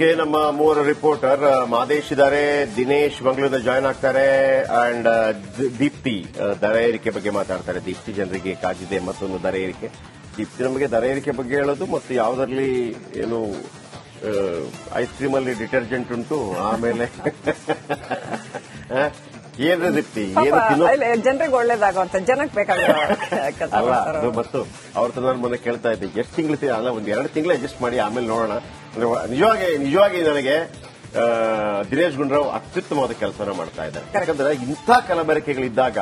Okay ನಮ್ಮ ಮೂವರು reporter Madesh ಇದ್ದಾರೆ ದಿನೇಶ್ ಮಂಗಳೂರಿಂದ ಜಾಯ್ನ್ ಆಗ್ತಾರೆ ಅಂಡ್ ದೀಪ್ತಿ ದರ ಏರಿಕೆ ಬಗ್ಗೆ ಮಾತಾಡ್ತಾರೆ. ದೀಪ್ತಿ ಜನರಿಗೆ ಕಾಜಿದೆ ಮತ್ತೊಂದು ದರ ಏರಿಕೆ. ದೀಪ್ತಿ ನಮಗೆ ದರ ಏರಿಕೆ ಬಗ್ಗೆ ಹೇಳೋದು ಮತ್ತು ಯಾವುದರಲ್ಲಿ ಏನು ಐಸ್ ಕ್ರೀಮ್ ಅಲ್ಲಿ ಡಿಟರ್ಜೆಂಟ್ ಉಂಟು ಆಮೇಲೆ ಏನ್ರಿ ದೀಪ್ತಿ? ಏನು ಜನರಿಗೆ ಒಳ್ಳೇದಾಗುವಂತ ಜನಕ್ಕೆ ಬೇಕಾಗುತ್ತೆ ಅಲ್ಲ ಅದು ಮತ್ತು ಅವ್ರ ತನ್ನ ಮೊನ್ನೆ ಕೇಳ್ತಾ ಇದ್ದೆ ಎಷ್ಟು ತಿಂಗಳು ಅಲ್ಲ ಒಂದ್ ಎರಡು ತಿಂಗಳು ಅಡ್ಜಸ್ಟ್ ಮಾಡಿ ಆಮೇಲೆ ನೋಡೋಣ. でも弱気に弱気にならなきゃ。ದಿನೇಶ್ ಗುಂಡ್ರಾವ್ ಅತ್ಯುತ್ತಮವಾದ ಕೆಲಸನ ಮಾಡ್ತಾ ಇದ್ದಾರೆ. ಯಾಕಂದ್ರೆ ಇಂಥ ಕಲಬೆರಕೆಗಳಿದ್ದಾಗ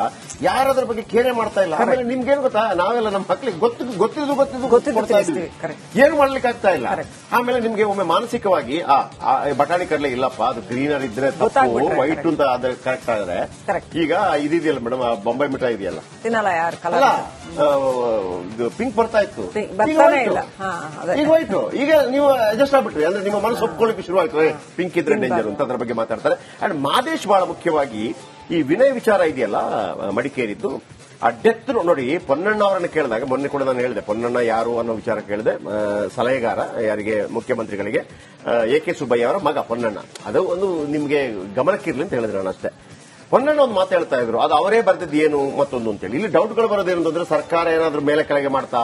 ಯಾರದ್ರ ಬಗ್ಗೆ ಕೇರೆ ಮಾಡ್ತಾ ಇಲ್ಲ. ಆಮೇಲೆ ನಿಮ್ಗೇನು ಗೊತ್ತಾ? ನಾವೆಲ್ಲ ನಮ್ಮ ಮಕ್ಕಳಿಗೆ ಗೊತ್ತು ಗೊತ್ತಿದ್ದು ಗೊತ್ತಿದ್ದು ಗೊತ್ತಿದ್ದು ಕೊಡ್ತಾ ಇದ್ದೀವಿ. ಏನು ಮಾಡ್ಲಿಕ್ಕೆ ಆಗ್ತಾ ಇಲ್ಲ? ಆಮೇಲೆ ನಿಮ್ಗೆ ಒಮ್ಮೆ ಮಾನಸಿಕವಾಗಿ ಬಟಾಣಿ ಕಡಲೆ ಇಲ್ಲಪ್ಪ ಅದು ಗ್ರೀನರ್ ಇದ್ರೆ ತಪ್ಪು ವೈಟ್ ಅಂತ ಆದ್ರೆ ಕರೆಕ್ಟ್ ಆದ್ರೆ ಈಗ ಇದಿದೆಯಲ್ಲ ಮೇಡಮ್ ಬೊಂಬೈ ಮಿಠಾಯಿ ಇದೆಯಲ್ಲ? ತಿನ್ನಲ್ಲ ಯಾರು ಇದು ಪಿಂಕ್ ಬರ್ತಾ ಇತ್ತು. ಈಗ ವೈಟ್ ಈಗ ನೀವು ಅಡ್ಜಸ್ಟ್ ಆಗ್ಬಿಟ್ರಿ. ಅಂದ್ರೆ ನಿಮ್ಮ ಮನಸ್ಸು ಒಪ್ಕೊಳ್ಳಿಕ್ಕೆ ಶುರು ಆಯ್ತು. ಪಿಂಕ್ ಇದ್ರೆ ಡೇಂಜರ್ ಅಂತ ಅದರ ಬಗ್ಗೆ ಮಾತಾಡ್ತಾರೆ. ಅಂಡ್ ಮಾದೇಶ್ ಬಹಳ ಮುಖ್ಯವಾಗಿ ಈ ವಿನಯ ವಿಚಾರ ಇದೆಯಲ್ಲ ಮಡಿಕೇರಿದ್ದು ಆ ಡೆತ್ ನೋಡಿ ಪೊನ್ನಣ್ಣ ಅವರನ್ನು ಕೇಳಿದಾಗ ಮೊನ್ನೆ ಕೂಡ ನಾನು ಹೇಳಿದೆ ಪೊನ್ನಣ್ಣ ಯಾರು ಅನ್ನೋ ವಿಚಾರ ಕೇಳಿದೆ ಸಲಹೆಗಾರ ಯಾರಿಗೆ ಮುಖ್ಯಮಂತ್ರಿಗಳಿಗೆ ಎ ಕೆ ಸುಬ್ಬಯ್ಯ ಅವರ ಮಗ ಪೊನ್ನಣ್ಣ. ಅದು ಒಂದು ನಿಮಗೆ ಗಮನಕ್ಕಿರ್ಲಿ ಅಂತ ಹೇಳಿದ್ರೆ ನಾನು ಅಷ್ಟೇ. ಪೊನ್ನಣ್ಣ ಒಂದು ಮಾತು ಹೇಳ್ತಾ ಇದ್ರು ಅದು ಅವರೇ ಬರೆದಿದ್ದು ಏನು ಮತ್ತೊಂದು ಅಂತೇಳಿ ಇಲ್ಲಿ ಡೌಟ್ಗಳು ಬರೋದೇನು ಅಂತಂದ್ರೆ ಸರ್ಕಾರ ಏನಾದ್ರೂ ಮೇಲೆ ಕೆಳಗೆ ಮಾಡ್ತಾ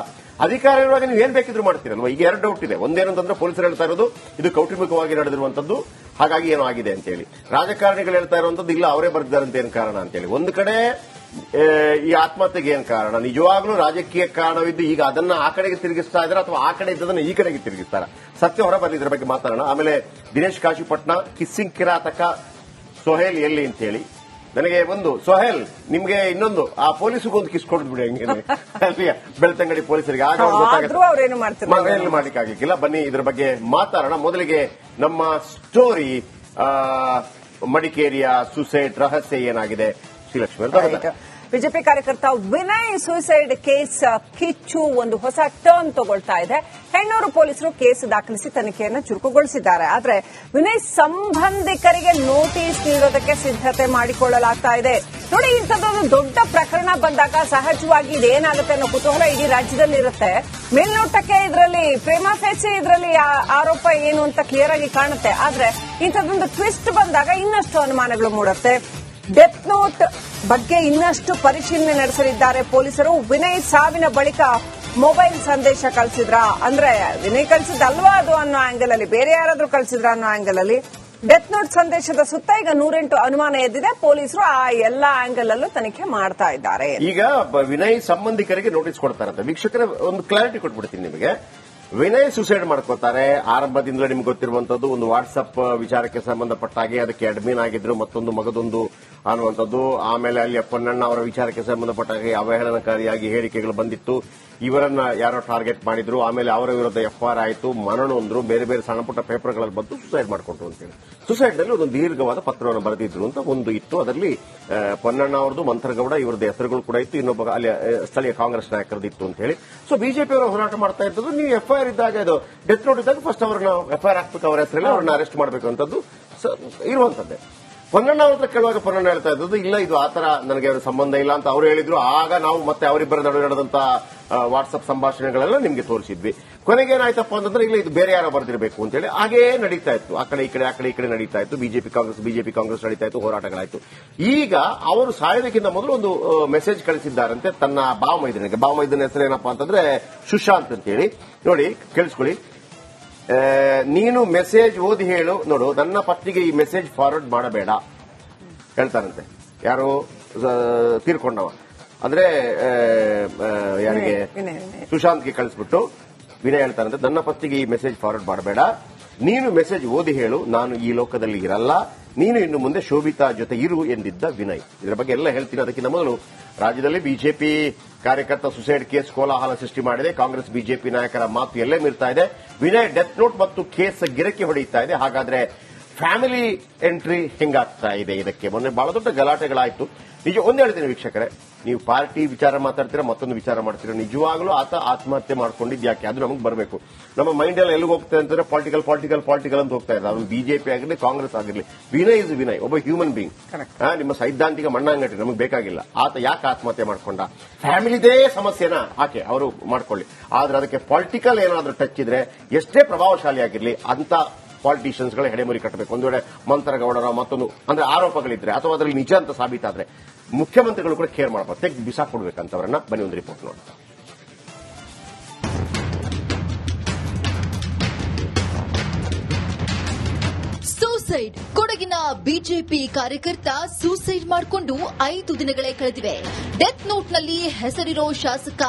ಅಧಿಕಾರ ಇರುವಾಗ ನೀವು ಏನ್ ಬೇಕಿದ್ರು ಮಾಡ್ತೀರಲ್ವಾ? ಈಗ ಎರಡು ಡೌಟ್ ಇದೆ. ಒಂದೇನಂತಂದ್ರೆ ಪೊಲೀಸರು ಹೇಳ್ತಾ ಇರೋದು ಇದು ಕೌಟುಂಬಿಕವಾಗಿ ನಡೆದಿರುವಂತದ್ದು ಹಾಗಾಗಿ ಏನೋ ಆಗಿದೆ ಅಂತೇಳಿ. ರಾಜಕಾರಣಿಗಳು ಹೇಳ್ತಾ ಇರುವಂತದ್ದು, ಇಲ್ಲ, ಅವರೇ ಬರೆದಿದ್ದಾರಂತ ಏನು ಕಾರಣ ಅಂತೇಳಿ. ಒಂದು ಕಡೆ ಈ ಆತ್ಮಹತ್ಯೆಗೆ ಏನ್ ಕಾರಣ? ನಿಜವಾಗ್ಲೂ ರಾಜಕೀಯ ಕಾರಣವಿದ್ದು ಈಗ ಅದನ್ನ ಆ ಕಡೆಗೆ ತಿರುಗಿಸ್ತಾ ಇದ್ದಾರೆ ಅಥವಾ ಆ ಕಡೆ ಇದ್ದದನ್ನ ಈ ಕಡೆಗೆ ತಿರುಗಿಸ್ತಾರೆ? ಸತ್ಯ ಹೊರ ಇದ್ರ ಬಗ್ಗೆ ಮಾತಾಡೋಣ. ಆಮೇಲೆ ದಿನೇಶ್ ಕಾಶಿಪಟ್ನ ಕಿಸ್ಸಿಂಗ್ ಕಿರಾತಕ ಸೊಹೇಲ್ ಎಲ್ಲಿ ಅಂತೇಳಿ. ನನಗೆ ಒಂದು ಸೊಹೇಲ್ ನಿಮ್ಗೆ ಇನ್ನೊಂದು. ಆ ಪೊಲೀಸ್ಗೂ ಒಂದು ಕಿಸ್ ಕೊಡ್ಬಿಡಿ ಹಂಗೆ. ಬೆಳ್ತಂಗಡಿ ಪೊಲೀಸರಿಗೆ. ಆಗ ಮನೆಯಲ್ಲಿ ಮಾಡ್ಲಿಕ್ಕೆ ಆಗ್ಲಿಕ್ಕಿಲ್ಲ ಬನ್ನಿ ಇದ್ರ ಬಗ್ಗೆ ಮಾತಾಡೋಣ. ಮೊದಲಿಗೆ ನಮ್ಮ ಸ್ಟೋರಿ ಮಡಿಕೇರಿಯ ಸುಸೈಡ್ ರಹಸ್ಯ ಏನಾಗಿದೆ? ಶ್ರೀಲಕ್ಷ್ಮಿ. ಬಿಜೆಪಿ ಕಾರ್ಯಕರ್ತ ವಿನಯ್ ಸೂಸೈಡ್ ಕೇಸ್ ಕಿಚ್ಚು ಒಂದು ಹೊಸ ಟರ್ನ್ ತಗೊಳ್ತಾ ಇದೆ. ಹೆಣ್ಣೂರು ಪೊಲೀಸರು ಕೇಸ್ ದಾಖಲಿಸಿ ತನಿಖೆಯನ್ನು ಚುರುಕುಗೊಳಿಸಿದ್ದಾರೆ. ಆದರೆ ವಿನಯ್ ಸಂಬಂಧಿಕರಿಗೆ ನೋಟಿಸ್ ನೀಡೋದಕ್ಕೆ ಸಿದ್ಧತೆ ಮಾಡಿಕೊಳ್ಳಲಾಗ್ತಾ ಇದೆ. ನೋಡಿ ಇಂಥದ್ದೊಂದು ದೊಡ್ಡ ಪ್ರಕರಣ ಬಂದಾಗ ಸಹಜವಾಗಿ ಇದೇನಾಗುತ್ತೆ ಅನ್ನೋ ಕುತೂಹಲ ಇಡೀ ರಾಜ್ಯದಲ್ಲಿ ಇರುತ್ತೆ ಮೇಲ್ನೋಟಕ್ಕೆ ಇದರಲ್ಲಿ ಪ್ರೇಮಾಪೇಕ್ಷೆ ಇದರಲ್ಲಿ ಆರೋಪ ಏನು ಅಂತ ಕ್ಲಿಯರ್ ಆಗಿ ಕಾಣುತ್ತೆ. ಆದ್ರೆ ಇಂಥದ್ದೊಂದು ಟ್ವಿಸ್ಟ್ ಬಂದಾಗ ಇನ್ನಷ್ಟು ಅನುಮಾನಗಳು ಮೂಡುತ್ತೆ. ಡೆತ್ ನೋಟ್ ಬಗ್ಗೆ ಇನ್ನಷ್ಟು ಪರಿಶೀಲನೆ ನಡೆಸಲಿದ್ದಾರೆ ಪೊಲೀಸರು. ವಿನಯ್ ಸಾವಿನ ಬಳಿಕ ಮೊಬೈಲ್ ಸಂದೇಶ ಕಳಿಸಿದ್ರ? ಅಂದ್ರೆ ವಿನಯ್ ಕಳಿಸಿದಲ್ವಾ ಅದು ಅನ್ನೋ ಆಂಗಲ್ ಅಲ್ಲಿ? ಬೇರೆ ಯಾರಾದ್ರೂ ಕಳಿಸಿದ್ರ ಅನ್ನೋ ಆಂಗಲ್ ಅಲ್ಲಿ? ಡೆತ್ ನೋಟ್ ಸಂದೇಶದ ಸುತ್ತ ಈಗ ನೂರೆಂಟು ಅನುಮಾನ ಎದ್ದಿದೆ. ಪೊಲೀಸರು ಆ ಎಲ್ಲಾ ಆಂಗಲ್ ಅಲ್ಲೂ ತನಿಖೆ ಮಾಡ್ತಾ ಇದ್ದಾರೆ. ಈಗ ವಿನಯ್ ಸಂಬಂಧಿಕರಿಗೆ ನೋಟಿಸ್ ಕೊಡ್ತಾರಂತೆ ವೀಕ್ಷಕರ, ಒಂದು ಕ್ಲಾರಿಟಿ ಕೊಟ್ಬಿಡ್ತೀನಿ ನಿಮಗೆ. ವಿನಯ್ ಸುಸೈಡ್ ಮಾಡ್ಕೋತಾರೆ ಆರಂಭದಿಂದಲೇ ನಿಮ್ಗೆ ಗೊತ್ತಿರುವಂತದ್ದು, ಒಂದು ವಾಟ್ಸಪ್ ವಿಚಾರಕ್ಕೆ ಸಂಬಂಧಪಟ್ಟ ಹಾಗೆ ಅದಕ್ಕೆ ಅಡ್ಮಿನ್ ಆಗಿದ್ರು, ಮತ್ತೊಂದು ಮಗದೊಂದು ಅನ್ನುವಂಥದ್ದು. ಆಮೇಲೆ ಅಲ್ಲಿ ಪೊನ್ನಣ್ಣ ಅವರ ವಿಚಾರಕ್ಕೆ ಸಂಬಂಧಪಟ್ಟ ಹಾಗೆ ಅವಹೇಳನಕಾರಿಯಾಗಿ ಹೇಳಿಕೆಗಳು ಬಂದಿತ್ತು. ಇವರನ್ನ ಯಾರೋ ಟಾರ್ಗೆಟ್ ಮಾಡಿದ್ರು. ಆಮೇಲೆ ಅವರ ವಿರುದ್ಧ ಎಫ್ಐಆರ್ ಆಯಿತು. ಮರಣೊಂದ್ರು ಬೇರೆ ಬೇರೆ ಸಣ್ಣಪುಟ್ಟ ಪೇಪರ್ಗಳಲ್ಲಿ ಬಂದು ಸುಸೈಡ್ ಮಾಡ್ಕೊಂಡ್ರು ಅಂತೇಳಿ. ಸುಸೈಡ್ನಲ್ಲಿ ಒಂದು ದೀರ್ಘವಾದ ಪತ್ರವನ್ನು ಬರೆದಿದ್ರು ಅಂತ ಒಂದು ಇತ್ತು. ಅದರಲ್ಲಿ ಪೊನ್ನಣ್ಣ ಅವರದು ಮಂಥರಗೌಡ ಇವರದ್ದು ಹೆಸರುಗಳು ಕೂಡ ಇತ್ತು. ಇನ್ನೊಬ್ಬ ಅಲ್ಲಿ ಸ್ಥಳೀಯ ಕಾಂಗ್ರೆಸ್ ನಾಯಕರದ್ದು ಇತ್ತು ಅಂತ ಹೇಳಿ. ಸೊ ಬಿಜೆಪಿ ಅವರು ಹೋರಾಟ ಮಾಡ್ತಾ ಇದ್ದದ್ದು, ನೀವು ಎಫ್ಐಆರ್ ಇದ್ದಾಗ ಇದು ಡೆತ್ ನೋಟ್ ಇದ್ದಾಗ ಫಸ್ಟ್ ಅವ್ರನ್ನ ಎಫ್ಐಆರ್ ಹಾಕ್ಬೇಕು, ಅವರ ಹೆಸರಲ್ಲಿ ಅವ್ರನ್ನ ಅರೆಸ್ಟ್ ಮಾಡಬೇಕು ಅಂತದ್ದು ಇರುವಂತದ್ದೇ. ಪೊನ್ನಣ್ಣ ಅವ್ರ ಹತ್ರ ಕೇಳುವಾಗ ಪೊನ್ನಣ್ಣ ಹೇಳ್ತಾ ಇದ್ದದ್ದು, ಇಲ್ಲ, ಇದು ಆತರ ನನಗೆ ಅವ್ರ ಸಂಬಂಧ ಇಲ್ಲ ಅಂತ ಅವ್ರು ಹೇಳಿದ್ರು. ಆಗ ನಾವು ಮತ್ತೆ ಅವರಿಬ್ಬರ ನಡುವೆ ನಡೆದಂತ ವಾಟ್ಸ್ಆಪ್ ಸಂಭಾಷಣೆಗಳೆಲ್ಲ ನಿಮ್ಗೆ ತೋರಿಸಿದ್ವಿ. ಕೊನೆಗೆ ಏನಾಯ್ತಪ್ಪ ಅಂತಂದ್ರೆ, ಇಲ್ಲ, ಇದು ಬೇರೆ ಯಾರೋ ಬರ್ದಿರಬೇಕು ಅಂತ ಹೇಳಿ ಹಾಗೇ ನಡೀತಾ ಇತ್ತು. ಆ ಕಡೆ, ಈ ಕಡೆ, ಆ ಕಡೆ, ಈ ಕಡೆ ನಡೀತಾ ಇತ್ತು. ಬಿಜೆಪಿ ಕಾಂಗ್ರೆಸ್ ಬಿಜೆಪಿ ಕಾಂಗ್ರೆಸ್ ನಡೀತಾ ಇತ್ತು, ಹೋರಾಟಗಳಾಯ್ತು. ಈಗ ಅವರು ಸಾಯೋದಕ್ಕಿಂತ ಮೊದಲು ಒಂದು ಮೆಸೇಜ್ ಕಳಿಸಿದ್ದಾರಂತೆ ತನ್ನ ಬಾವಮೈದನಿಗೆ ಬಾವಮೈದನ ಹೆಸರು ಏನಪ್ಪಾ ಅಂತಂದ್ರೆ ಸುಶಾಂತ್ ಅಂತ ಹೇಳಿ ನೋಡಿ, ಕೇಳಿಸ್ಕೊಳ್ಳಿ. ನೀನು ಮೆಸೇಜ್ ಓದಿ ಹೇಳು. ನೋಡು ನನ್ನ ಪತ್ನಿಗೆ ಈ ಮೆಸೇಜ್ ಫಾರ್ವರ್ಡ್ ಮಾಡಬೇಡ. ಹೇಳ್ತಾರಂತೆ ಯಾರು? ತೀರ್ಕೊಂಡವ. ಅಂದ್ರೆ ಯಾರಿಗೆ. ಸುಶಾಂತ್ಗೆ ಕಳಿಸ್ಬಿಟ್ಟು ವಿನಯ್ ಹೇಳ್ತಾರಂತೆ ನನ್ನ ಪತ್ನಿಗೆ ಈ ಮೆಸೇಜ್ ಫಾರ್ವರ್ಡ್ ಮಾಡಬೇಡ. ನೀನು ಮೆಸೇಜ್ ಓದಿ ಹೇಳು, ನಾನು ಈ ಲೋಕದಲ್ಲಿ ಇರಲ್ಲ, ನೀನು ಇನ್ನು ಮುಂದೆ ಶೋಭಿತಾ ಜೊತೆ ಇರು ಎಂದಿದ್ದ ವಿನಯ್. ಇದರ ಬಗ್ಗೆ ಎಲ್ಲ ಹೇಳ್ತೀನಿ. ಅದಕ್ಕಿಂತ ಮೊದಲು ರಾಜ್ಯದಲ್ಲಿ ಬಿಜೆಪಿ ಕಾರ್ಯಕರ್ತ ಸುಸೈಡ್ ಕೇಸ್ ಕೋಲಾಹಲ ಸೃಷ್ಟಿ ಮಾಡಿದೆ. ಕಾಂಗ್ರೆಸ್, ಬಿಜೆಪಿ ನಾಯಕರ ಮಾತು ಎಲ್ಲೇ ಮೀರ್ತಾ ಇದೆ. ವಿನಯ್, ಡೆತ್ ನೋಟ್ ಮತ್ತು ಕೇಸ್ ಗಿರಕಿ ಹೊಡೆಯುತ್ತಾ ಇದೆ. ಹಾಗಾದ್ರೆ ಫ್ಯಾಮಿಲಿ ಎಂಟ್ರಿ ಹೆಂಗಾಗ್ತಾ ಇದೆ ಇದಕ್ಕೆ? ಮೊನ್ನೆ ಬಹಳ ದೊಡ್ಡ ಗಲಾಟೆಗಳಾಯ್ತು. ನಿಜ ಒಂದು ಹೇಳ್ತೀನಿ ವೀಕ್ಷಕರೇ ನೀವು ಪಾರ್ಟಿ ವಿಚಾರ ಮಾತಾಡ್ತೀರಾ ಮತ್ತೊಂದು ವಿಚಾರ ಮಾಡ್ತೀರಾ? ನಿಜವಾಗ್ಲೂ ಆತ ಆತ್ಮಹತ್ಯೆ ಮಾಡ್ಕೊಂಡಿದ್ದು ಯಾಕೆ? ಅದು ನಮಗೆ ಬರಬೇಕು. ನಮ್ಮ ಮೈಂಡ್ ಎಲ್ಲ ಎಲ್ಲಿಗೆ ಹೋಗ್ತದೆ ಅಂತಂದ್ರೆ ಪಾಲಿಟಿಕಲ್ ಪಾಲಿಟಿಕಲ್ ಪಾಲಿಟಿಕಲ್ ಅಂತ ಹೋಗ್ತಾ ಇದೆ ಅದು ಬಿಜೆಪಿ ಆಗಿರಲಿ ಕಾಂಗ್ರೆಸ್ ಆಗಿರಲಿ. ವಿನಯ್ ಇಸ್ ವಿನಯ್ ಒಬ್ಬ ಹ್ಯೂಮನ್ ಬೀಯಿಂಗ್ ನಿಮ್ಮ ಸೈದ್ಧಾಂತಿಕ ಮಣ್ಣಾಂಗಟ್ಟಿ ನಮಗೆ ಬೇಕಾಗಿಲ್ಲ. ಆತ ಯಾಕೆ ಆತ್ಮಹತ್ಯೆ ಮಾಡ್ಕೊಂಡ? ಫ್ಯಾಮಿಲಿದೇ ಸಮಸ್ಯೆನ? ಆಕೆ ಅವರು ಮಾಡ್ಕೊಳ್ಳಿ. ಆದ್ರೆ ಅದಕ್ಕೆ ಪೊಲಿಟಿಕಲ್ ಏನಾದರೂ ಟಚ್ ಇದ್ರೆ ಎಷ್ಟೇ ಪ್ರಭಾವಶಾಲಿ ಆಗಿರಲಿ ಅಂತ ಪಾಲಿಟಿಷಿಯನ್ಸ್ಗಳ ಹೆಡೆಮುರಿ ಕಟ್ಟಬೇಕು. ಒಂದು ವೇಳೆ ಮಂತ್ರಗೌಡರ ಮತ್ತೊಂದು, ಅಂದ್ರೆ ಆರೋಪಗಳಿದ್ರೆ ಅಥವಾ ಅದರಲ್ಲಿ ನಿಜ ಅಂತ ಸಾಬೀತಾದ್ರೆ ಮುಖ್ಯಮಂತ್ರಿಗಳು ಕೂಡ ಕೇರ್ ಮಾಡಬಾರ್ದು ತೆಗೆದು ಬಿಸಾಕೊಡ್ಬೇಕಂತವರನ್ನ ಬನ್ನಿ ಒಂದು ರಿಪೋರ್ಟ್ ನೋಡಿ ಸೂಸೈಡ್ ಕೊಡಗಿನ ಬಿಜೆಪಿ ಕಾರ್ಯಕರ್ತ ಸೂಸೈಡ್ ಮಾಡಿಕೊಂಡು ಐದು ದಿನಗಳೇ ಕಳೆದಿವೆ. ಡೆತ್ ನೋಟ್ನಲ್ಲಿ ಹೆಸರಿರೋ ಶಾಸಕ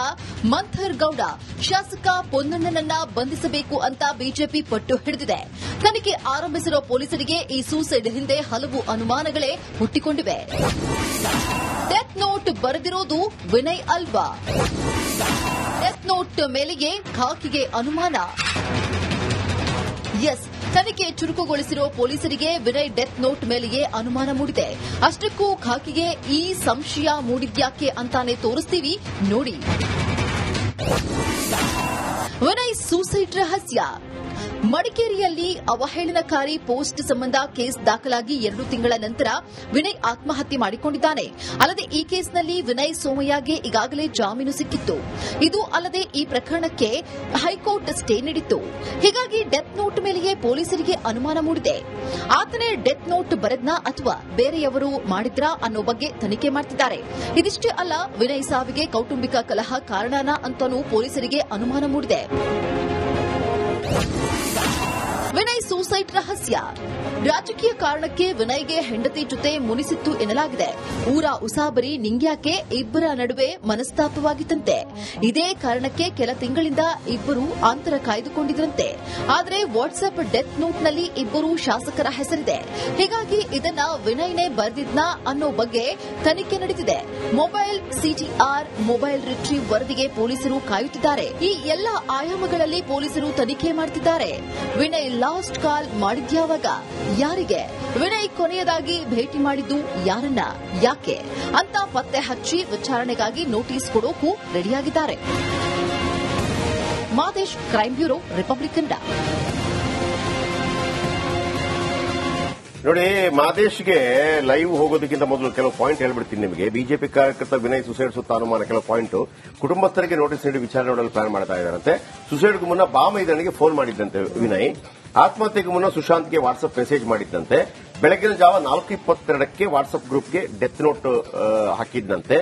ಮಂಥರ್ ಗೌಡ, ಶಾಸಕ ಪೊನ್ನಣ್ಣನನ್ನ ಬಂಧಿಸಬೇಕು ಅಂತ ಬಿಜೆಪಿ ಪಟ್ಟು ಹಿಡಿದಿದೆ. ತನಿಖೆ ಆರಂಭಿಸಿರುವ ಪೊಲೀಸರಿಗೆ ಈ ಸೂಸೈಡ್ ಹಿಂದೆ ಹಲವು ಅನುಮಾನಗಳೇ ಹುಟ್ಟಿಕೊಂಡಿವೆ. ಡೆತ್ ನೋಟ್ ಬರೆದಿರೋದು ವಿನಯ್ ಅಲ್ವಾ? ಡೆತ್ ನೋಟ್ ಮೇಲೆಯೇ ಖಾಕಿಗೆ ಅನುಮಾನ? ಎಸ್ ತನಿಖೆ ಚುರುಕುಗೊಳಿಸಿರುವ ಪೊಲೀಸರಿಗೆ ವಿನಯ್ ಡೆತ್ ನೋಟ್ ಮೇಲೆಯೇ ಅನುಮಾನ ಮೂಡಿದೆ. ಅಷ್ಟಕ್ಕೂ ಖಾಕಿಗೆ ಈ ಸಂಶಯ ಮೂಡಿದ್ಯಾಕೆ ಅಂತಾನೆ ತೋರಿಸ್ತೀವಿ. ನೋಡಿ. ವಿನಯ್ ಸೂಸೈಡ್ ರಹಸ್ಯ. ಮಡಿಕೇರಿಯಲ್ಲಿ ಅವಹೇಳನಕಾರಿ ಪೋಸ್ಟ್ ಸಂಬಂಧ ಕೇಸ್ ದಾಖಲಾಗಿ ಎರಡು ತಿಂಗಳ ನಂತರ ವಿನಯ್ ಆತ್ಮಹತ್ಯೆ ಮಾಡಿಕೊಂಡಿದ್ದಾನೆ. ಅಲ್ಲದೆ ಈ ಕೇಸ್ನಲ್ಲಿ ವಿನಯ್ ಸೋಮಯ್ಯಗೆ ಈಗಾಗಲೇ ಜಾಮೀನು ಸಿಕ್ಕಿತ್ತು. ಇದು ಅಲ್ಲದೆ ಈ ಪ್ರಕರಣಕ್ಕೆ ಹೈಕೋರ್ಟ್ ಸ್ಟೇ ನೀಡಿತ್ತು. ಹೀಗಾಗಿ ಡೆತ್ ನೋಟ್ ಮೇಲೆಯೇ ಪೊಲೀಸರಿಗೆ ಅನುಮಾನ ಮೂಡಿದೆ. ಆತನೇ ಡೆತ್ ನೋಟ್ ಬರೆದ್ನಾ ಅಥವಾ ಬೇರೆಯವರು ಮಾಡಿದ್ರಾ ಅನ್ನೋ ಬಗ್ಗೆ ತನಿಖೆ ಮಾಡ್ತಿದ್ದಾರೆ. ಇದಿಷ್ಟೇ ಅಲ್ಲ, ವಿನಯ್ ಸಾವಿಗೆ ಕೌಟುಂಬಿಕ ಕಲಹ ಕಾರಣನಾ ಅಂತಾನೂ ಪೊಲೀಸರಿಗೆ ಅನುಮಾನ ಮೂಡಿದೆ. ವಿನಯ್ ಸೂಸೈಡ್ ರಹಸ್ಯ ರಾಜಕೀಯ ಕಾರಣಕ್ಕೆ ವಿನಯ್ಗೆ ಹೆಂಡತಿ ಜೊತೆ ಮುನಿಸಿತ್ತು ಎನ್ನಲಾಗಿದೆ. ಊರ ಉಸಾಬರಿ ನಿಂಗ್ಯಾಕೆ ಇಬ್ಬರ ನಡುವೆ ಮನಸ್ತಾಪವಾಗಿತ್ತಂತೆ. ಇದೇ ಕಾರಣಕ್ಕೆ ಕೆಲ ತಿಂಗಳಿಂದ ಇಬ್ಬರು ಅಂತರ ಕಾಯ್ದುಕೊಂಡಿದ್ರಂತೆ. ಆದರೆ ವಾಟ್ಸ್ಆಪ್ ಡೆತ್ ನೋಟ್ನಲ್ಲಿ ಇಬ್ಬರು ಶಾಸಕರ ಹೆಸರಿದೆ. ಹೀಗಾಗಿ ಇದನ್ನ ವಿನಯ್ನೇ ಬರೆದಿದ್ನಾ ಅನ್ನೋ ಬಗ್ಗೆ ತನಿಖೆ ನಡೆದಿದೆ ಮೊಬೈಲ್, ಸಿಟಿಆರ್, ಮೊಬೈಲ್ ರಿಟ್ರೀವ್ ವರದಿಗೆ ಪೊಲೀಸರು ಕಾಯುತ್ತಿದ್ದಾರೆ. ಈ ಎಲ್ಲ ಆಯಾಮಗಳಲ್ಲಿ ಪೊಲೀಸರು ತನಿಖೆ ಮಾಡುತ್ತಿದ್ದಾರೆ ವಿನಯ್ ಲಾಸ್ಟ್ ಕಾಲ್ ಮಾಡಿದ್ಯಾವಾಗ? ಯಾರಿಗೆ? ವಿನಯ್ ಕೊನೆಯದಾಗಿ ಭೇಟಿ ಮಾಡಿದ್ದು ಯಾರನ್ನ? ಯಾಕೆ? ಅಂತ ಪತ್ತೆ ಹಚ್ಚಿ ವಿಚಾರಣೆಗಾಗಿ ನೋಟಿಸ್ ಕೊಡೋಕು ರೆಡಿಯಾಗಿದ್ದಾರೆ. Madesh crime bureau, Republic Kannada. ನೋಡಿ, ಮಾದೇಶ್ಗೆ ಲೈವ್ ಹೋಗೋದಕ್ಕಿಂತ ಮೊದಲು ಕೆಲವು ಪಾಯಿಂಟ್ ಹೇಳ್ಬಿಡ್ತೀನಿ ನಿಮಗೆ. ಬಿಜೆಪಿ ಕಾರ್ಯಕರ್ತ ವಿನಯ್ ಸುಸೈಡ್ ಸುತ್ತ ಅನುಮಾನ ಕೆಲವು ಪಾಯಿಂಟ್. ಕುಟುಂಬಸ್ಥರಿಗೆ ನೋಟಿಸ್ ನೀಡಿ ವಿಚಾರಣೆ ನೋಡಲು ಪ್ಲಾನ್ ಮಾಡ್ತಾ ಇದ್ದಾರಂತೆ. ಸುಸೈಡ್ಗೂ ಮುನ್ನ ಬಾಮೈದನಿಗೆ ಫೋನ್ ಮಾಡಿದ್ದಂತೆ ವಿನಯ್. ಆತ್ಮಹತ್ಯೆಗೂ ಮುನ್ನ ಸುಶಾಂತ್ಗೆ ವಾಟ್ಸ್ಆಪ್ ಮೆಸೇಜ್ ಮಾಡಿದ್ದಂತೆ. ಬೆಳಗಿನ ಜಾವ ನಾಲ್ಕು ಇಪ್ಪತ್ತೆರಡಕ್ಕೆ ವಾಟ್ಸ್ಆಪ್ ಗ್ರೂಪ್ಗೆ ಡೆತ್ ನೋಟ್ ಹಾಕಿದ್ದಂತೆ.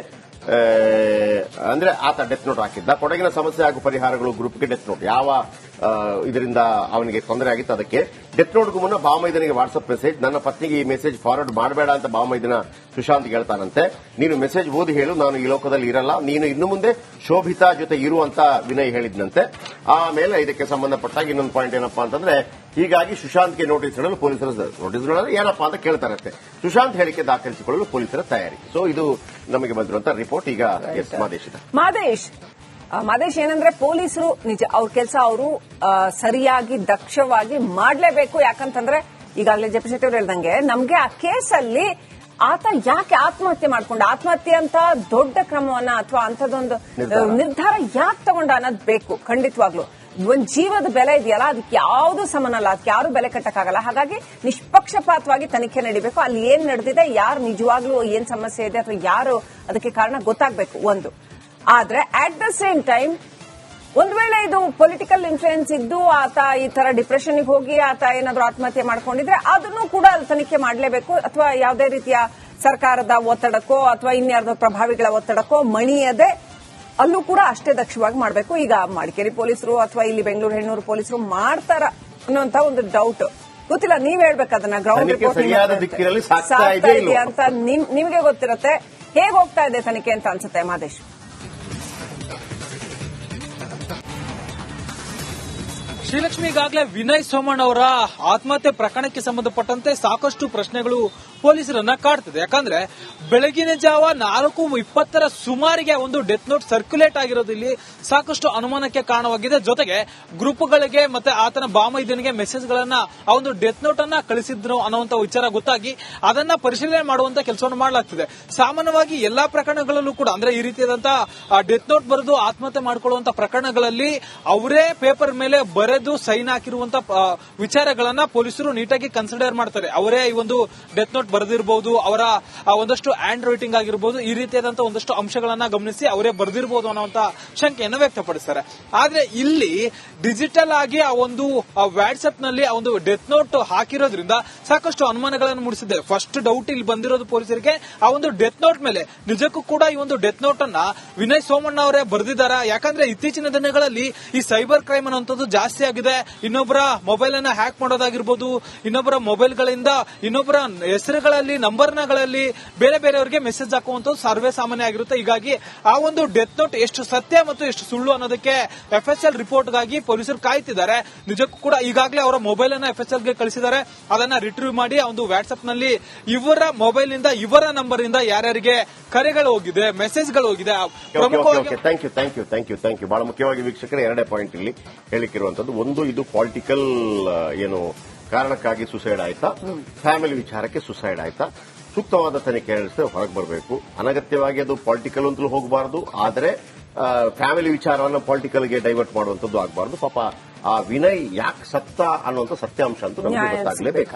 ಅಂದ್ರೆ ಆತ ಡೆತ್ ನೋಟ್ ಹಾಕಿದ್ದ. ಕೊಡಗಿನ ಸಮಸ್ಯೆ ಹಾಗೂ ಪರಿಹಾರಗಳು ಗ್ರೂಪ್ಗೆ ಡೆತ್ ನೋಟ್ ಯಾವ ಇದರಿಂದ ಅವನಿಗೆ ತೊಂದರೆ ಆಗಿತ್ತು. ಅದಕ್ಕೆ ಡೆತ್ ನೋಟ್ಗೂ ಮುನ್ನ ಬಾಮೈದನಿಗೆ ವಾಟ್ಸ್ಆಪ್ ಮೆಸೇಜ್, ನನ್ನ ಪತ್ನಿಗೆ ಈ ಮೆಸೇಜ್ ಫಾರ್ವರ್ಡ್ ಮಾಡಬೇಡ ಅಂತ ಬಾಮೈದನ ಸುಶಾಂತ್ ಹೇಳ್ತಾನಂತೆ. ನೀನು ಮೆಸೇಜ್ ಓದಿ ಹೇಳು, ನಾನು ಈ ಲೋಕದಲ್ಲಿ ಇರಲ್ಲ. ನೀನು ಇನ್ನು ಮುಂದೆ ಶೋಭಿತಾ ಜೊತೆ ಇರುವಂತ ವಿನಯ್ ಹೇಳಿದ್ನಂತೆ. ಆಮೇಲೆ ಇದಕ್ಕೆ ಸಂಬಂಧಪಟ್ಟಾಗ ಇನ್ನೊಂದು ಪಾಯಿಂಟ್ ಏನಪ್ಪಾ ಅಂತಂದ್ರೆ, ಹೀಗಾಗಿ ಸುಶಾಂತ್ಗೆ ನೋಟಿಸ್ ನೀಡಲು ಪೊಲೀಸರು ನೋಟಿಸ್ ಏನಪ್ಪಾ ಅಂತ ಕೇಳ್ತಾರಂತೆ. ಸುಶಾಂತ್ ಹೇಳಿಕೆ ದಾಖಲಿಸಿಕೊಳ್ಳಲು ಪೊಲೀಸರ ತಯಾರಿ. ಸೊ ಇದು ನಮಗೆ ಬಂದಿರುವಂತಹ ರಿಪೋರ್ಟ್ ಈಗ ಮಾದೇಶ್ ಮಾದೇಶ್ ಮಾದೇಶ್ ಏನಂದ್ರೆ ಪೊಲೀಸರು ನಿಜ ಅವ್ರ ಕೆಲಸ ಅವರು ಸರಿಯಾಗಿ ದಕ್ಷವಾಗಿ ಮಾಡಲೇಬೇಕು. ಯಾಕಂತಂದ್ರೆ ಈಗಾಗಲೇ ಜಪಿ ಶೆಟ್ಟಿ ಅವರು ಹೇಳ್ದಂಗೆ ನಮ್ಗೆ ಆ ಕೇಸಲ್ಲಿ ಆತ ಯಾಕೆ ಆತ್ಮಹತ್ಯೆ ಮಾಡ್ಕೊಂಡ? ಆತ್ಮಹತ್ಯೆ ಅಂತ ದೊಡ್ಡ ಕ್ರಮವನ್ನ ಅಥವಾ ಅಂತದೊಂದು ನಿರ್ಧಾರ. ನಿರ್ಧಾರ ಯಾಕೆ ತಗೊಂಡ ಅನ್ನೋದು ಬೇಕು ಖಂಡಿತವಾಗ್ಲು. ಒಂದ್ ಜೀವದ ಬೆಲೆ ಇದೆಯಲ್ಲ ಅದಕ್ಕೆ ಯಾವುದು ಸಮನಲ್ಲ ಅದಕ್ಕೆ ಯಾರು ಬೆಲೆ ಕಟ್ಟಕ್ಕಾಗಲ್ಲ. ಹಾಗಾಗಿ ನಿಷ್ಪಕ್ಷಪಾತವಾಗಿ ತನಿಖೆ ನಡಿಬೇಕು. ಅಲ್ಲಿ ಏನ್ ನಡೆದಿದೆ ಯಾರು ನಿಜವಾಗ್ಲೂ ಏನ್ ಸಮಸ್ಯೆ ಇದೆ ಅಥವಾ ಯಾರು ಅದಕ್ಕೆ ಕಾರಣ ಗೊತ್ತಾಗ್ಬೇಕು ಒಂದು. ಆದ್ರೆ ಅಟ್ ದ ಸೇಮ್ ಟೈಮ್ ಒಂದ್ ವೇಳೆ ಇದು ಪೊಲಿಟಿಕಲ್ ಇನ್ಫ್ಲೂಯೆನ್ಸ್ ಇದ್ದು ಆತ ಈ ತರ ಡಿಪ್ರೆಷನ್ ಹೋಗಿ ಆತ ಏನಾದ್ರು ಆತ್ಮಹತ್ಯೆ ಮಾಡ್ಕೊಂಡಿದ್ರೆ ಅದನ್ನು ಕೂಡ ತನಿಖೆ ಮಾಡಲೇಬೇಕು. ಅಥವಾ ಯಾವುದೇ ರೀತಿಯ ಸರ್ಕಾರದ ಒತ್ತಡಕ್ಕೋ ಅಥವಾ ಇನ್ಯಾರ್ದೋ ಪ್ರಭಾವಿಗಳ ಒತ್ತಡಕ್ಕೋ ಮಣಿಯದೆ ಅಲ್ಲೂ ಕೂಡ ಅಷ್ಟೇ ದಕ್ಷವಾಗಿ ಮಾಡಬೇಕು. ಈಗ ಮಡಿಕೇರಿ ಪೊಲೀಸರು ಅಥವಾ ಇಲ್ಲಿ ಬೆಂಗಳೂರು ಹೆಣ್ಣೂರು ಪೊಲೀಸರು ಮಾಡ್ತಾರ ಅನ್ನೋಂತ ಒಂದು ಡೌಟ್ ಗೊತ್ತಿಲ್ಲ ನೀವ್ ಹೇಳ್ಬೇಕು ಅದನ್ನ. ಗ್ರೌಂಡ್ ರಿಪೋರ್ಟ್ ಅಂತ ನಿಮ್- ನಿಮ್ಗೆ ಗೊತ್ತಿರುತ್ತೆ. ಹೇಗ್ ಹೋಗ್ತಾ ಇದೆ ತನಿಖೆ ಅಂತ ಅನ್ಸುತ್ತೆ ಮಾದೇಶ್? ಶ್ರೀಲಕ್ಷ್ಮಿ ಈಗಾಗಲೇ ವಿನಯ್ ಸೋಮಣ್ಣ ಅವರ ಆತ್ಮಹತ್ಯೆ ಪ್ರಕರಣಕ್ಕೆ ಸಂಬಂಧಪಟ್ಟಂತೆ ಸಾಕಷ್ಟು ಪ್ರಶ್ನೆಗಳು ಪೊಲೀಸರನ್ನ ಕಾಡ್ತಿದೆ. ಯಾಕಂದ್ರೆ ಬೆಳಗಿನ ಜಾವ ನಾಲ್ಕು ಇಪ್ಪತ್ತರ ಸುಮಾರಿಗೆ ಒಂದು ಡೆತ್ ನೋಟ್ ಸರ್ಕ್ಯುಲೇಟ್ ಆಗಿರೋದು ಸಾಕಷ್ಟು ಅನುಮಾನಕ್ಕೆ ಕಾರಣವಾಗಿದೆ. ಜೊತೆಗೆ ಗ್ರೂಪ್ಗಳಿಗೆ ಮತ್ತೆ ಆತನ ಬಾಮೈದನಿಗೆ ಮೆಸೇಜ್ ಗಳನ್ನ ಆ ಒಂದು ಡೆತ್ ನೋಟ್ ಅನ್ನ ಕಳಿಸಿದ್ರು ಅನ್ನುವಂತ ವಿಚಾರ ಗೊತ್ತಾಗಿ ಅದನ್ನ ಪರಿಶೀಲನೆ ಮಾಡುವಂತ ಕೆಲಸವನ್ನು ಮಾಡಲಾಗ್ತಿದೆ. ಸಾಮಾನ್ಯವಾಗಿ ಎಲ್ಲಾ ಪ್ರಕರಣಗಳಲ್ಲೂ ಕೂಡ, ಅಂದ್ರೆ ಈ ರೀತಿಯಾದಂತಹ ಡೆತ್ ನೋಟ್ ಬರೆದು ಆತ್ಮಹತ್ಯೆ ಮಾಡಿಕೊಳ್ಳುವಂತ ಪ್ರಕರಣಗಳಲ್ಲಿ ಅವರೇ ಪೇಪರ್ ಮೇಲೆ ಬರೆದು ವಿನಯ್ದು ಸೈನ್ ಹಾಕಿರುವಂತ ವಿಚಾರಗಳನ್ನ ಪೊಲೀಸರು ನೀಟಾಗಿ ಕನ್ಸಿಡರ್ ಮಾಡ್ತಾರೆ. ಅವರೇ ಈ ಒಂದು ಡೆತ್ ನೋಟ್ ಬರೆದಿರಬಹುದು ಅವರ ಒಂದಷ್ಟು ಹ್ಯಾಂಡ್ ರೈಟಿಂಗ್ ಆಗಿರಬಹುದು ಈ ರೀತಿಯಾದಂತಹ ಒಂದಷ್ಟು ಅಂಶಗಳನ್ನ ಗಮನಿಸಿ ಅವರೇ ಬರೆದಿರಬಹುದು ಅನ್ನುವಂತ ಶಂಕೆಯನ್ನು ವ್ಯಕ್ತಪಡಿಸ್ತಾರೆ. ಆದ್ರೆ ಇಲ್ಲಿ ಡಿಜಿಟಲ್ ಆಗಿ ಆ ಒಂದು ವಾಟ್ಸ್ಆಪ್ನಲ್ಲಿ ಆ ಒಂದು ಡೆತ್ ನೋಟ್ ಹಾಕಿರೋದ್ರಿಂದ ಸಾಕಷ್ಟು ಅನುಮಾನಗಳನ್ನು ಮೂಡಿಸಿದೆ. ಫಸ್ಟ್ ಡೌಟ್ ಇಲ್ಲಿ ಬಂದಿರೋದು ಪೊಲೀಸರಿಗೆ, ಆ ಒಂದು ಡೆತ್ ನೋಟ್ ಮೇಲೆ. ನಿಜಕ್ಕೂ ಕೂಡ ಈ ಒಂದು ಡೆತ್ ನೋಟ್ ಅನ್ನ ವಿನಯ್ ಸೋಮಣ್ಣ ಅವರೇ ಬರೆದಿದ್ದಾರೆ? ಯಾಕಂದ್ರೆ ಇತ್ತೀಚಿನ ದಿನಗಳಲ್ಲಿ ಈ ಸೈಬರ್ ಕ್ರೈಮ್ ಅನ್ನುವಂಥದ್ದು ಜಾಸ್ತಿ ಆಗಿದೆ. ಇನ್ನೊಬ್ಬರ ಮೊಬೈಲ್ ಅನ್ನ ಹ್ಯಾಕ್ ಮಾಡೋದಾಗಿರ್ಬೋದು ಇನ್ನೊಬ್ಬರ ಮೊಬೈಲ್ಗಳಿಂದ ಇನ್ನೊಬ್ಬರ ಹೆಸರುಗಳಲ್ಲಿ ನಂಬರ್ಗಳಲ್ಲಿ ಬೇರೆ ಬೇರೆಯವರಿಗೆ ಮೆಸೇಜ್ ಹಾಕುವಂತ ಸರ್ವೇ ಸಾಮಾನ್ಯ ಆಗಿರುತ್ತೆ. ಹೀಗಾಗಿ ಆ ಒಂದು ಡೆತ್ ನೋಟ್ ಎಷ್ಟು ಸತ್ಯ ಮತ್ತು ಎಷ್ಟು ಸುಳ್ಳು ಅನ್ನೋದಕ್ಕೆ ಎಫ್ ಎಸ್ ಎಲ್ ರಿಪೋರ್ಟ್ಗಾಗಿ ಪೊಲೀಸರು ಕಾಯ್ತಿದ್ದಾರೆ. ನಿಜಕ್ಕೂ ಕೂಡ ಈಗಾಗಲೇ ಅವರ ಮೊಬೈಲ್ ಅನ್ನ ಎಫ್ ಎಸ್ ಎಲ್ಗೆ ಕಳಿಸಿದ್ದಾರೆ. ಅದನ್ನ ರಿಟ್ರೀವ್ ಮಾಡಿ ಒಂದು ವಾಟ್ಸ್ಆಪ್ನಲ್ಲಿ ಇವರ ಮೊಬೈಲ್ನಿಂದ ಇವರ ನಂಬರ್ ಇಂದ ಯಾರ್ಯಾರಿಗೆ ಕರೆಗಳು ಹೋಗಿದೆ ಮೆಸೇಜ್ಗಳು ಹೋಗಿದೆ. ಪ್ರಮುಖವಾಗಿ thank you thank you thank you thank you ಬಹಳ ಮುಖ್ಯವಾಗಿ ವೀಕ್ಷಕರು ಎರಡೇ ಪಾಯಿಂಟ್ ಇಲ್ಲಿ ಹೇಳಿಕ್ಕಿರುವಂತದ್ದು ಒಂದು ಇದು ಪೊಲಿಟಿಕಲ್ ಏನು ಕಾರಣಕ್ಕಾಗಿ ಸುಸೈಡ್ ಆಯ್ತಾ? ಫ್ಯಾಮಿಲಿ ವಿಚಾರಕ್ಕೆ ಸುಸೈಡ್ ಆಯ್ತಾ? ಸೂಕ್ತವಾದ ತನಿಖೆ ನಡೆಸಿದ್ರೆ ಹೊರಗೆ ಬರಬೇಕು. ಅನಗತ್ಯವಾಗಿ ಅದು ಪೊಲಿಟಿಕಲ್ ಅಂತಲೂ ಹೋಗಬಾರದು. ಆದರೆ ಫ್ಯಾಮಿಲಿ ವಿಚಾರವನ್ನ ಪೊಲಿಟಿಕಲ್ಗೆ ಡೈವರ್ಟ್ ಮಾಡುವಂತದ್ದು ಆಗಬಾರದು. ಪಾಪ ಆ ವಿನಯ್ ಯಾಕೆ ಸತ್ತ ಅನ್ನುವಂಥ ಸತ್ಯಾಂಶ ಅಂತೂ ನಮಗೆ ಗೊತ್ತಾಗಲೇಬೇಕು.